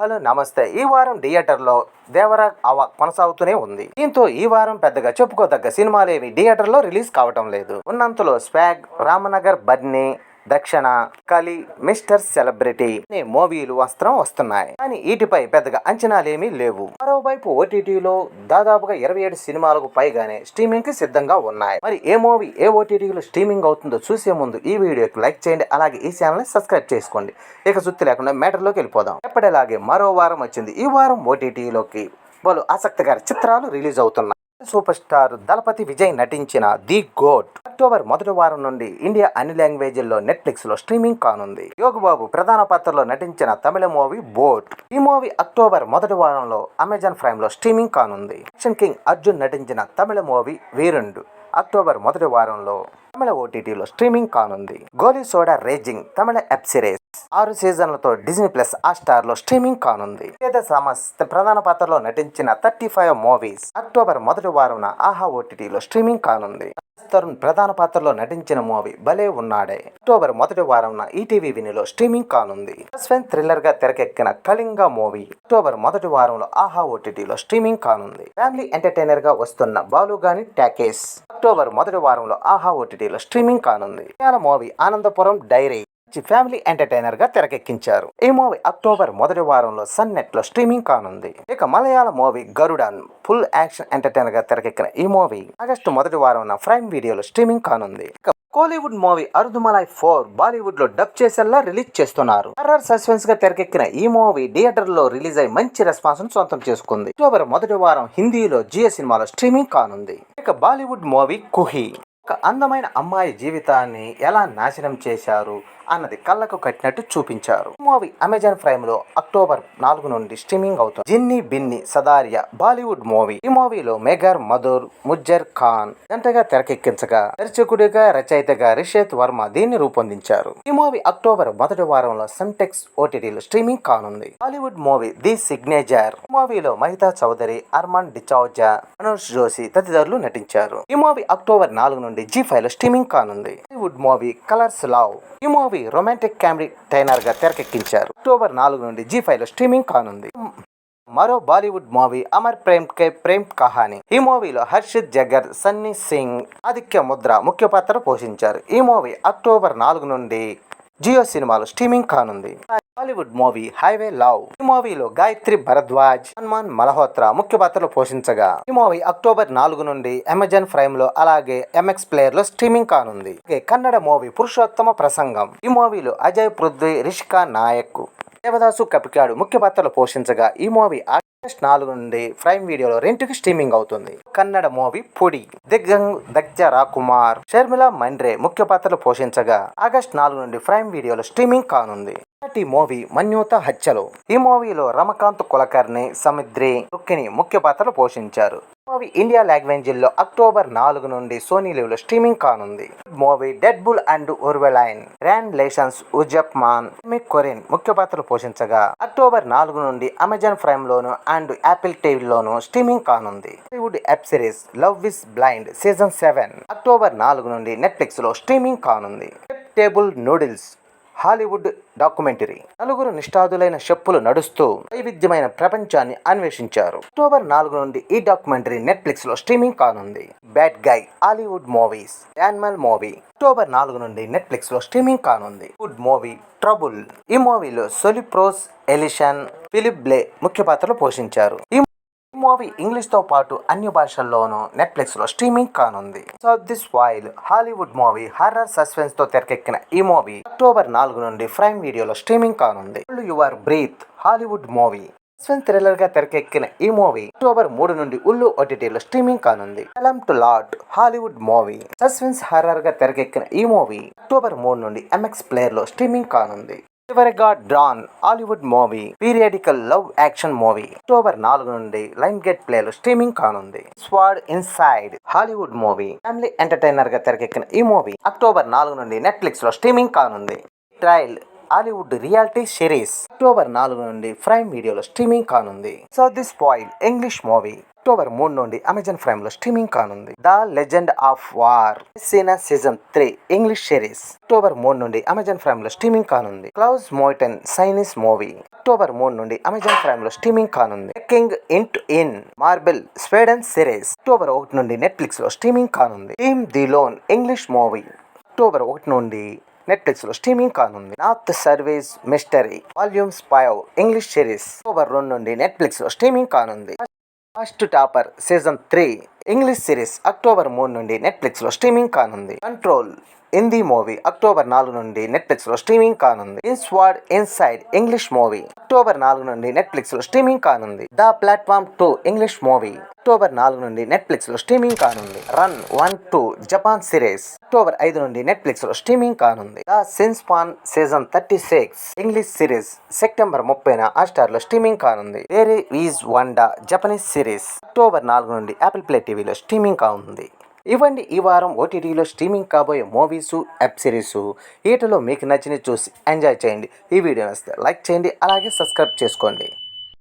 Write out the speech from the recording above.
Hello నమస్తే. ఈ వారం థియేటర్లో దేవరా అవ కొనసాగుతూనే ఉంది. దీంతో ఈ వారం పెద్దగా చెప్పుకోదగ్గ సినిమాలేవి థియేటర్లో రిలీజ్ కావటం లేదు. ఉన్నంతలో స్వాగ్ రామనగర్ బర్నీ దక్షిణ కలి మిస్టర్ సెలబ్రిటీ. అనే మూవీలు వస్త్రం వస్తున్నాయి. కానీ వీటిపై పెద్దగా అంచనాలేమీ లేవు. మరోవైపు ఓటీటీలో దాదాపుగా ఇరవై ఏడు సినిమాలకు పైగానే స్ట్రీమింగ్కి సిద్ధంగా ఉన్నాయి. మరి ఏ మూవీ ఏ ఓటీటీలో స్ట్రీమింగ్ అవుతుందో చూసే ముందు ఈ వీడియోకి లైక్ చేయండి. అలాగే ఈ ఛానల్ సబ్స్క్రైబ్ చేసుకోండి. ఇక సుత్తి లేకుండా మ్యాటర్లోకి వెళ్ళిపోదాం. ఎప్పటిలాగే మరో వారం వచ్చింది. ఈ వారం ఓటీటీలోకి పలు ఆసక్తికర చిత్రాలు రిలీజ్ అవుతున్నాయి. సూపర్ స్టార్ దళపతి విజయ్ నటించిన ది గోట్. అక్టోబర్ మొదటి వారం నుండి ఇండియా అన్ని లాంగ్వేజ్ల్లో నెట్ఫ్లిక్స్లో స్ట్రీమింగ్ కానుంది. యోగబాబు ప్రధాన పాత్రలో నటించిన తమిళ మూవీ బోట్. ఈ మూవీ అక్టోబర్ మొదటి వారంలో అమెజాన్ ప్రైమ్లో స్ట్రీమింగ్ కానుంది. యాక్షన్ కింగ్ అర్జున్ నటించిన తమిళ మూవీ వీరుండు. అక్టోబర్ మొదటి వారంలో తమిళ ఓటీటీలో స్ట్రీమింగ్ కానుంది. Goli Soda Rising Tamil web series ఆరు సీజన్లతో డిజ్నీ ప్లస్ ఆ స్టార్లో స్ట్రీమింగ్ కానుంది. వేద సామస్ ప్రధాన పాత్రలో నటించిన థర్టీ ఫైవ్ మూవీస్ అక్టోబర్ మొదటి వారంన ఆహా ఓటీటీలో స్ట్రీమింగ్ కానుంది. తరుణ్ ప్రధాన పాత్రలో నటించిన మూవీ భలే ఉన్నాడే. అక్టోబర్ మొదటి వారంన ఈటీవీ వినిలో స్ట్రీమింగ్ కానుంది. సస్పెన్స్ థ్రిల్లర్గా తెరకెక్కిన కళింగ మూవీ అక్టోబర్ మొదటి వారంలో ఆహా ఓటీటీలో స్ట్రీమింగ్ కానుంది. ఫ్యామిలీ ఎంటర్టైనర్గా వస్తున్న బాలుగాని ట్యాకేస్ అక్టోబర్ మొదటి వారంలో ఆహా ఓటీటీలో స్ట్రీమింగ్ కానుంది. Malayalam movie Anandapuram diary family ఎంటర్టైనర్గా తెరకెక్కించారు. ఈ మూవీ అక్టోబర్ మొదటి వారంలో సన్ నెట్లో స్ట్రీమింగ్ కానుంది. ఇక Malayalam movie Garudan full action ఎంటర్టైనర్గా తెరకెక్కిన ఈ మూవీ ఆగస్టు మొదటి వారం ప్రైమ్ వీడియోలో స్ట్రీమింగ్ కానుంది. ఇక కోలీవుడ్ మూవీ అరుదుమలై ఫోర్ బాలీవుడ్లో డబ్ చేసేలా రిలీజ్ చేస్తున్నారు. హర్రర్ సస్పెన్స్గా తెరకెక్కిన ఈ మూవీ థియేటర్లో రిలీజ్ అయి మంచి రెస్పాన్స్ను సొంతం చేసుకుంది. అక్టోబర్ మొదటి వారం హిందీలో జియో సినిమాలో స్ట్రీమింగ్ కానుంది. ఇక బాలీవుడ్ మూవీ కుహి. ఒక అందమైన అమ్మాయి జీవితాన్ని ఎలా నాశనం చేశారు? అన్నది కళ్ళకు కట్టినట్టు చూపించారు. మూవీ అమెజాన్ ప్రైమ్లో అక్టోబర్ నాలుగు నుండి స్ట్రీమింగ్ అవుతుంది. జిన్ని బిన్ని సదారియా బాలీవుడ్ మూవీ. ఈ మూవీలో మెగర్ మధుర్ ముజ్జర్ ఖాన్ జంటగా తెరకెక్కించగా దర్శకుడిగా రచయితగా రిషేత్ వర్మ దీన్ని రూపొందించారు. ఈ మూవీ అక్టోబర్ మొదటి వారంలో సెంటెక్స్ ఓటీటీలో స్ట్రీమింగ్ కానుంది. Bollywood movie the signature. మూవీలో మహితా చౌదరి అర్మాన్ డిచౌజా మనోజ్ జోషి తదితరులు నటించారు. ఈ మూవీ అక్టోబర్ నాలుగు నుండి జీ ఫైవ్లో స్ట్రీమింగ్ కానుంది. Bollywood movie colours love. ఈ మూవీ రొమాంటిక్ కామెడీ టైనర్గా తెరకెక్కించారు. అక్టోబర్ నాలుగు నుండి జీ ఫైవ్లో స్ట్రీమింగ్ కానుంది. మరో బాలీవుడ్ మూవీ అమర్ ప్రేమ్ కే ప్రేమ్ కహాని. ఈ మూవీలో హర్షిత్ జగ్గర్ సన్నీ సింగ్ ఆదిత్య ముద్ర ముఖ్య పాత్ర పోషించారు. ఈ మూవీ అక్టోబర్ నాలుగు నుండి జియో సినిమాలో స్ట్రీమింగ్ కానుంది. Bollywood movie highway love. ఈ మూవీలో గాయత్రి భరద్వాజ్ హనుమాన్ మల్హోత్రా ముఖ్య పాత్రలు పోషించగా ఈ మూవీ అక్టోబర్ నాలుగు నుండి అమెజాన్ ప్రైమ్లో అలాగే ఎంఎక్స్ ప్లేయర్లో స్ట్రీమింగ్ కానుంది. కన్నడ మూవీ పురుషోత్తమ ప్రసంగం. ఈ మూవీలో అజయ్ పృథ్వీ రిషికా నాయక్ దేవదాసు కపికాడు ముఖ్య పాత్రలు పోషించగా ఈ మూవీ ఆగస్ట్ నాలుగు నుండి ప్రైమ్ వీడియోలో రెంట్కి స్ట్రీమింగ్ అవుతుంది. కన్నడ మూవీ పొడి. దిగ్గంగ్ దగ్జ రాకుమార్ షర్మిల మండ్రే ముఖ్య పాత్రలు పోషించగా ఆగస్ట్ నాలుగు నుండి ప్రైమ్ వీడియోలో స్ట్రీమింగ్ కానుంది. మొదటి మూవీ మన్యూత హత్యలు. ఈ మూవీలో రమకాంత్ కులకర్ణి సముద్రి రుక్కిణి ముఖ్య పాత్రలు పోషించారు. మూవీ ఇండియా లాంగ్వేజ్లో అక్టోబర్ నాలుగు నుండి సోనీ లివ్లో స్ట్రీమింగ్ కానుంది. మూవీ డెడ్ బుల్ అండ్ ఉర్వెలైన్. ర్యాన్ లేషన్స్ ఉజప్ మాన్ కొరిన్ ముఖ్య పాత్రలు పోషించగా అక్టోబర్ నాలుగు నుండి అమెజాన్ ప్రైమ్ లోను అండ్ యాపిల్ టీవీలోను స్ట్రీమింగ్ కానుంది. Hollywood web series love is blind season seven October నాలుగు నుండి నెట్ఫ్లిక్స్లో స్ట్రీమింగ్ కానుంది. Table noodles Hollywood documentary. నలుగురు నిష్ఠాదులైన షెప్పులు నడుస్తూ వైవిధ్యమైన ప్రపంచాన్ని అన్వేషించారు. అక్టోబర్ నాలుగు నుండి ఈ డాక్యుమెంటరీ నెట్ఫ్లిక్స్లో స్ట్రీమింగ్ కానుంది. Bad guy Hollywood movies animal movie. October నాలుగు నుండి నెట్ఫ్లిక్స్లో స్ట్రీమింగ్ కానుంది. Good movie trouble. ఈ మూవీలో సొలిప్రోస్ ఎలిషన్ ఫిలిప్ బ్లే ముఖ్య పాత్రలు పోషించారు. ఈ మూవీ ఇంగ్లీష్తో పాటు అన్ని భాషల్లోనూ నెట్ఫ్లిక్స్లో స్ట్రీమింగ్ కానుంది. South this while Hollywood movie horror సస్పెన్స్తో తెరకెక్కిన ఈ మూవీ అక్టోబర్ నాలుగు నుండి ప్రైమ్ వీడియోలో స్ట్రీమింగ్ కానుంది. Your breath Hollywood movie suspense థ్రిల్లర్గా తెరకెక్కిన ఈ మూవీ అక్టోబర్ మూడు నుండి ఉల్లు ఓటీటీలో స్ట్రీమింగ్ కానుంది. ఎలం టు లాట్ హాలీవుడ్ మూవీ సస్పెన్స్ హర్రర్గా తెరకెక్కిన ఈ మూవీ అక్టోబర్ మూడు నుండి ఎంఎక్స్ ప్లేయర్లో స్ట్రీమింగ్ కానుంది. చివరిగా don Hollywood movie periodical love action movie October నాలుగు నుండి లైన్ గేట్ ప్లే లో స్ట్రీమింగ్ కానుంది. స్వాడ్ ఇన్సైడ్ హాలీవుడ్ మూవీ ఫ్యామిలీ ఎంటర్టైనర్గా తెరకెక్కిన ఈ మూవీ అక్టోబర్ నాలుగు నుండి నెట్ఫ్లిక్స్లో స్ట్రీమింగ్ కానుంది. Trial Hollywood reality series October నాలుగు నుండి ప్రైమ్ వీడియోలో స్ట్రీమింగ్ కానుంది. So this spoil English movie October మూడు నుండి అమెజాన్ ప్రైమ్లో స్ట్రీమింగ్ కానుంది. The legend of war Cena season three English series October మూడు నుండి అమెజాన్ ప్రైమ్లో స్ట్రీమింగ్ కానుంది. క్లౌజ్ మోయిటన్ సైనీస్ మూవీ అక్టోబర్ మూడు నుండి అమెజాన్ ప్రైమ్లో స్ట్రీమింగ్ కానుంది. కింగ్ ఇంట్ in marble Sweden series October ఒకటి నుండి నెట్ఫ్లిక్స్లో స్ట్రీమింగ్ కానుంది. Team the lone English movie October ఒకటి నుండి నెట్ఫ్లిక్స్లో స్ట్రీమింగ్ కానుంది. నార్త్ సర్వీస్ మిస్టరీ వాల్యూమ్ స్పైవ్ ఇంగ్లీష్ సిరీస్ అక్టోబర్ రెండు నుండి నెట్ఫ్లిక్స్లో స్ట్రీమింగ్ కానుంది. First topper season three English series October మూడు నుండి నెట్ఫ్లిక్స్లో స్ట్రీమింగ్ కానుంది. కంట్రోల్ హిందీ మూవీ అక్టోబర్ నాలుగు నుండి నెట్ఫ్లిక్స్లో స్ట్రీమింగ్ కానుంది. ఇన్స్వార్డ్ ఇన్సైడ్ ఇంగ్లీష్ మూవీ అక్టోబర్ నాలుగు నుండి నెట్ఫ్లిక్స్లో స్ట్రీమింగ్ కానుంది. The platform two English movie October నాలుగు నుండి నెట్ఫ్లిక్స్లో స్ట్రీమింగ్ కానుంది. Run one two Japan series October ఐదు నుండి నెట్ఫ్లిక్స్లో స్ట్రీమింగ్ కానుంది. The సిన్స్పాన్ season thirty six English series September ముప్పైన హాట్స్టార్లో స్ట్రీమింగ్ కానుంది. Where is Wanda Japanese series October నాలుగు నుండి యాపిల్ ప్లే టీవీలో స్ట్రీమింగ్ కానుంది. ఇవ్వండి ఈ వారం ఓటీటీలో స్ట్రీమింగ్ కాబోయే మూవీస్ వెబ్ సిరీస్. వీటిలో మీకు నచ్చినవి చూసి ఎంజాయ్ చేయండి. ఈ వీడియో నచ్చితే లైక్ చేయండి అలాగే సబ్స్క్రైబ్ చేసుకోండి.